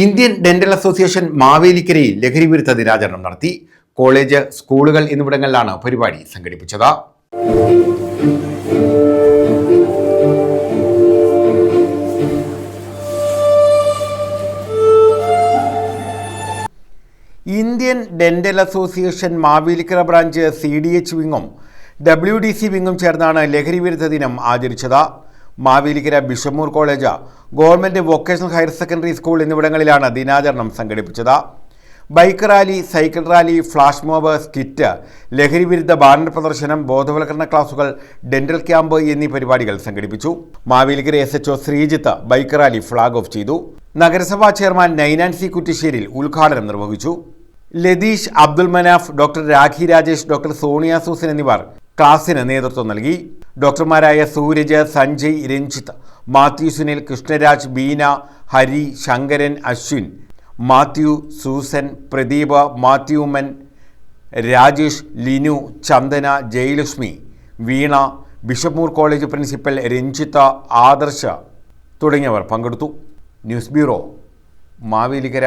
Indian dental association മാവേലിക്കരയിൽ ലഹരി വിരുദ്ധ ദിനാചരണം നടത്തി. കോളേജ് സ്കൂളുകൾ എന്നിവിടങ്ങളിലാണ് പരിപാടി സംഘടിപ്പിച്ചത്. Indian dental association Mavelikkara branch C D H വിങ്ങും W D C വിങ്ങും ചേർന്നാണ് ലഹരി വിരുദ്ധ ദിനം ആചരിച്ചത്. Mavelikkara Bishop Moore college government vocational higher secondary school എന്നിവിടങ്ങളിലാണ് ദിനാചരണം സംഘടിപ്പിച്ചത്. Bike rally cycle rally flash mob skit ലഹരി വിരുദ്ധ ബാനർ പ്രദർശനം ബോധവൽക്കരണ ക്ലാസുകൾ ഡെന്റൽ ക്യാമ്പ് എന്നീ പരിപാടികൾ സംഘടിപ്പിച്ചു. Mavelikkara S H O Sreejith bike rally flag off ചെയ്തു. നഗരസഭാ ചെയർമാൻ നൈനാൻ സി കുറ്റിശ്ശേരിൽ ഉദ്ഘാടനം നിർവഹിച്ചു. Latheesh Abdul Manaf doctor Rakhi Rajesh doctor Sonia Susan എന്നിവർ ക്ലാസിന് നേതൃത്വം നൽകി. ഡോക്ടർമാരായ Sooraj Sanjay Ranjith Mathew Sunil Krishnaraj Beena Hari Sankaran Aswin Mathew Susan Pradeepa മാത്യുമൻ Rajesh Linu Chandana Jayalakshmi Veena Bishop Moore college principal Ranjitha Adarsha തുടങ്ങിയവർ പങ്കെടുത്തു. News bureau Mavelikkara.